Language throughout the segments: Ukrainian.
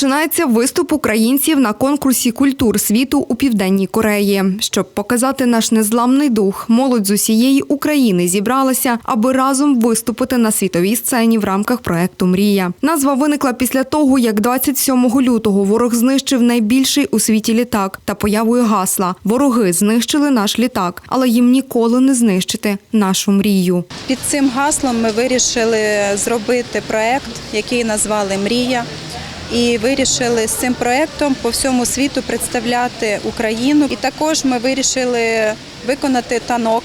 починається виступ українців на конкурсі культур світу у південній Кореї. Щоб показати наш незламний дух, молодь з усієї України зібралася, аби разом виступити на світовій сцені в рамках проекту Мрія. Назва виникла після того, як 27 лютого ворог знищив найбільший у світі літак та появою гасла Вороги знищили наш літак, але їм ніколи не знищити нашу мрію. Під цим гаслом ми вирішили зробити проект, який назвали Мрія. І вирішили з цим проектом по всьому світу представляти Україну. І також ми вирішили виконати танок.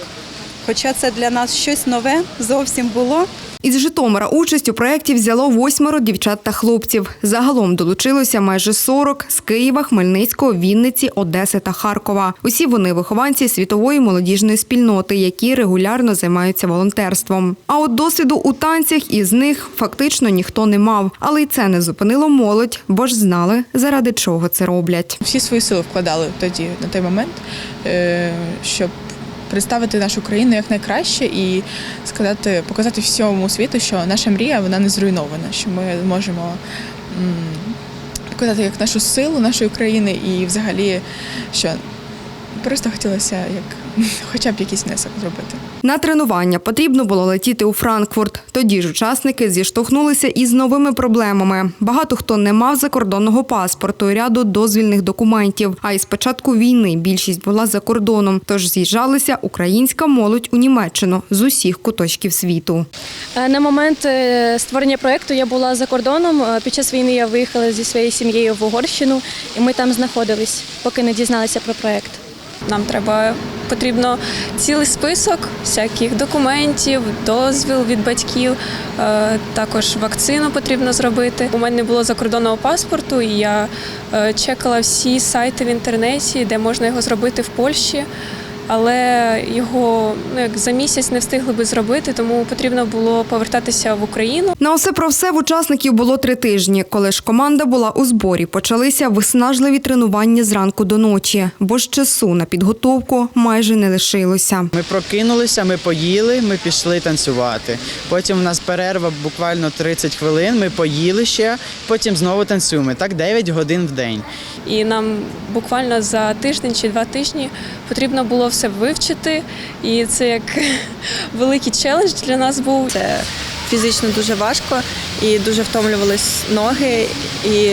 Хоча це для нас щось нове зовсім було. Із Житомира участь у проєкті взяло восьмеро дівчат та хлопців. Загалом долучилося майже 40 з Києва, Хмельницького, Вінниці, Одеси та Харкова. Усі вони вихованці світової молодіжної спільноти, які регулярно займаються волонтерством. А от досвіду у танцях із них фактично ніхто не мав. Але й це не зупинило молодь, бо ж знали, заради чого це роблять. всі свої сили вкладали тоді на той момент, е, щоб представити нашу країну як найкраще і сказати, показати всьому світу, що наша мрія вона не зруйнована, що ми можемо показати як нашу силу нашої країни і взагалі, що просто хотілося як хоча б якийсь внесок зробити. На тренування потрібно було летіти у Франкфурт. Тоді ж учасники зіштовхнулися із новими проблемами. Багато хто не мав закордонного паспорту і ряду дозвільних документів. А із початку війни більшість була за кордоном. Тож з'їжджалися українська молодь у Німеччину з усіх куточків світу. Е, На момент е, створення проєкту я була за кордоном. Е, Під час війни я виїхала зі своєю сім'єю в Угорщину, і ми там знаходились, поки не дізналися про проєкт. Нам треба потрібно цілий список всяких документів, дозвіл від батьків. е, Також вакцину потрібно зробити. У мене не було закордонного паспорту, і я е, чекала всі сайти в інтернеті, де можна його зробити в Польщі. Але його ну, як за місяць не встигли би зробити, тому потрібно було повертатися в Україну. На усе про все в учасників було три тижні. Коли ж команда була у зборі, почалися виснажливі тренування зранку до ночі, бо ж часу на підготовку майже не лишилося. Ми прокинулися, ми поїли, ми пішли танцювати. Потім у нас перерва буквально 30 хвилин. Ми поїли ще, потім знову танцюємо. Так 9 годин в день. І нам буквально за тиждень чи два тижні потрібно було все вивчити. І це як великий челендж для нас був. Це фізично дуже важко і дуже втомлювались ноги. І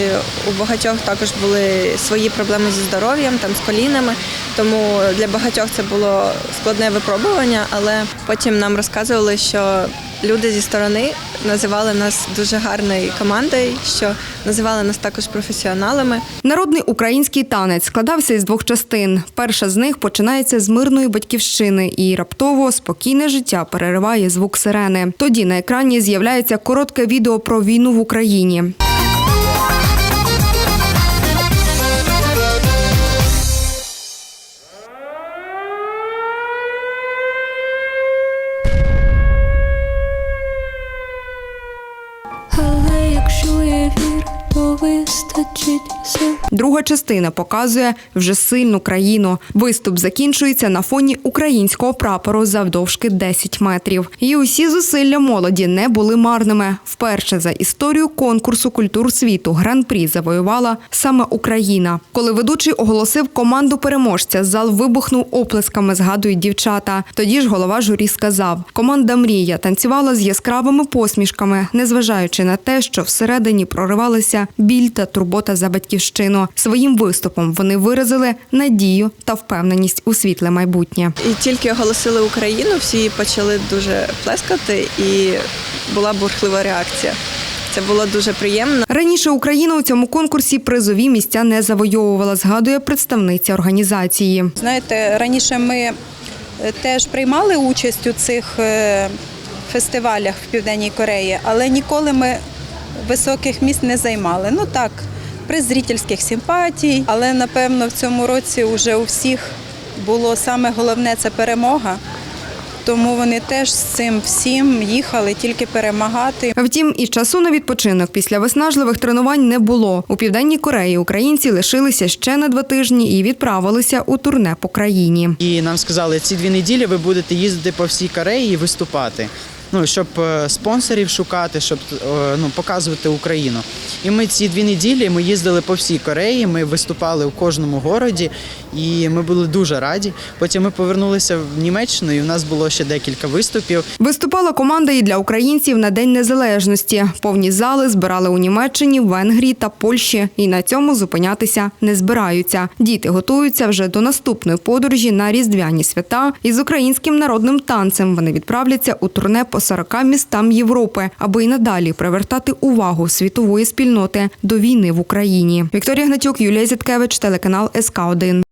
у багатьох також були свої проблеми зі здоров'ям, там з колінами. Тому для багатьох це було складне випробування, але потім нам розказували, що люди зі сторони називали нас дуже гарною командою, що називали нас також професіоналами. Народний український танець складався із двох частин. Перша з них починається з мирної батьківщини, і раптово спокійне життя перериває звук сирени. Тоді на екрані з'являється коротке відео про війну в Україні. Сил. Друга частина показує вже сильну країну. Виступ закінчується на фоні українського прапору завдовжки 10 метрів. І усі зусилля молоді не були марними. Вперше за історію конкурсу культур світу гран-прі завоювала саме Україна. Коли ведучий оголосив команду переможця, зал вибухнув оплесками, згадують дівчата. Тоді ж голова журі сказав: команда Мрія танцювала з яскравими посмішками, незважаючи на те, що всередині проривалися біль та турбота за батьківщину. Своїм виступом вони виразили надію та впевненість у світле майбутнє. І тільки оголосили Україну, всі почали дуже плескати, і була бурхлива реакція. Це було дуже приємно. Раніше Україна у цьому конкурсі призові місця не завойовувала, згадує представниця організації. Знаєте, раніше ми е, теж приймали участь у цих е, фестивалях в Південній Кореї, але ніколи ми високих місць не займали. Ну так, приз зрительських симпатій, але напевно в цьому році вже у всіх було саме головне це перемога. Тому вони теж з цим всім їхали тільки перемагати. Втім, і часу на відпочинок після виснажливих тренувань не було. У південній Кореї українці лишилися ще на два тижні і відправилися у турне по країні. І нам сказали, ці дві неділі ви будете їздити по всій Кореї і виступати. Ну, щоб е, спонсорів шукати, щоб е, ну, показувати Україну. І ми ці дві неділі ми їздили по всій Кореї, ми виступали у кожному городі, і ми були дуже раді. Потім ми повернулися в Німеччину, і у нас було ще декілька виступів. Виступала команда і для українців на День Незалежності. Повні зали збирали у Німеччині, Венгрії та Польщі. І на цьому зупинятися не збираються. Діти готуються вже до наступної подорожі на різдвяні свята. І з українським народним танцем вони відправляться у турне по 40 містам Європи, аби й надалі привертати увагу світової спільноти до війни в Україні. Вікторія Гнатюк, Юлія Зіткевич, телеканал СК 1